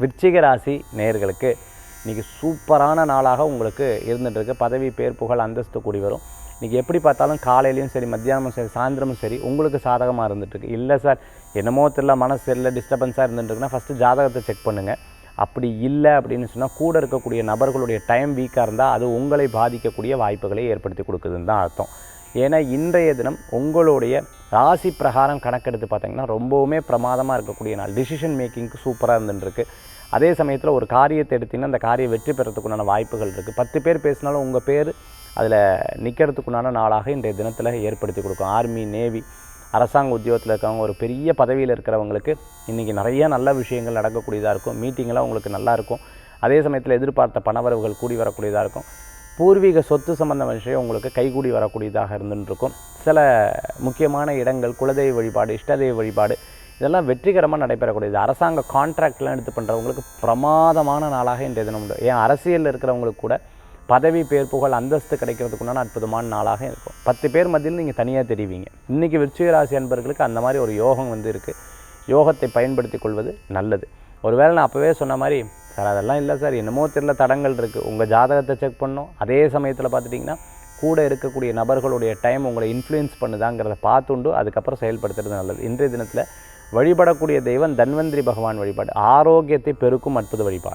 விருச்சிக ராசி நேயர்களுக்கு இன்றைக்கி சூப்பரான நாளாக உங்களுக்கு இருந்துகிட்ருக்கு பதவி பேர் புகழ் அந்தஸ்து கூடி வரும். இன்றைக்கி எப்படி பார்த்தாலும் காலையிலையும் சரி மத்தியானமும் சரி சாயந்தரமும் சரி உங்களுக்கு சாதகமாக இருந்துகிட்ருக்கு இல்லை சார் என்னமோ தெரியல மனசு இல்லை டிஸ்டர்பன்ஸாக இருந்துட்டுருக்குன்னா ஃபஸ்ட்டு ஜாதகத்தை செக் பண்ணுங்கள் அப்படி இல்லை அப்படின்னு சொன்னால் கூட இருக்கக்கூடிய நபர்களுடைய டைம் வீக்காக இருந்தால் அது உங்களை பாதிக்கக்கூடிய வாய்ப்புகளை ஏற்படுத்தி கொடுக்குதுன்னு தான் அர்த்தம். ஏன்னா இன்றைய தினம் உங்களுடைய ராசி பிரகாரம் கணக்கெடுத்து பார்த்தீங்கன்னா ரொம்பவுமே பிரமாதமாக இருக்கக்கூடிய நாள். டிசிஷன் மேக்கிங்க்கு சூப்பராக இருந்துருக்கு அதே சமயத்தில் ஒரு காரியத்தை எடுத்திங்கன்னா அந்த காரியம் வெற்றி பெறத்துக்குண்டான வாய்ப்புகள் இருக்குது பத்து பேர் பேசினாலும் உங்கள் பேர் அதில் நிற்கிறதுக்குண்டான நாளாக இன்றைய தினத்தில் ஏற்படுத்தி கொடுக்கும். ஆர்மி நேவி அரசாங்க உத்தியோகத்தில் இருக்கிறவங்க ஒரு பெரிய பதவியில் இருக்கிறவங்களுக்கு இன்றைக்கி நிறைய நல்ல விஷயங்கள் நடக்கக்கூடியதாக இருக்கும். மீட்டிங்கெலாம் உங்களுக்கு நல்லாயிருக்கும் அதே சமயத்தில் எதிர்பார்த்த பணவரவுகள் கூடி வரக்கூடியதாக இருக்கும். பூர்வீக சொத்து சம்பந்த விஷயம் உங்களுக்கு கைகூடி வரக்கூடியதாக இருந்துருக்கும் சில முக்கியமான இடங்கள் குலதெய்வ வழிபாடு இஷ்டதெய்வ வழிபாடு இதெல்லாம் வெற்றிகரமாக நடைபெறக்கூடியது. அரசாங்க கான்ட்ராக்ட்லாம் எடுத்து பண்ணுறவங்களுக்கு பிரமாதமான நாளாக இன்றைய தினம் உண்டு. ஏன் அரசியலில் இருக்கிறவங்களுக்கு கூட பதவி பேர் புகழ் அந்தஸ்து கிடைக்கிறதுக்குண்டான அற்புதமான நாளாக இருக்கும். பத்து பேர் மத்தியில் நீங்கள் தனியாக தெரிவிங்க. இன்றைக்கி விருச்சிகராசி அன்பர்களுக்கு அந்த மாதிரி ஒரு யோகம் வந்து இருக்குது யோகத்தை பயன்படுத்தி கொள்வது நல்லது. ஒருவேளை நான் அப்போவே சொன்ன மாதிரி சார் அதெல்லாம் இல்லை சார். என்னமோ தெரியல தடங்கள் இருக்குது உங்கள் ஜாதகத்தை செக் பண்ணோம். அதே சமயத்தில் பார்த்துட்டிங்கன்னா கூட இருக்கக்கூடிய நபர்களுடைய டைம் உங்களை இன்ஃப்ளூயன்ஸ் பண்ணுதாங்கிறத பார்த்துண்டு அதுக்கப்புறம் செயல்படுத்துறது நல்லது. இன்றைய தினத்தில் வழிபடக்கூடிய தெய்வம் தன்வந்திரி பகவான் வழிபாடு. ஆரோக்கியத்தை பெருக்கும் அற்புத வழிபாடு.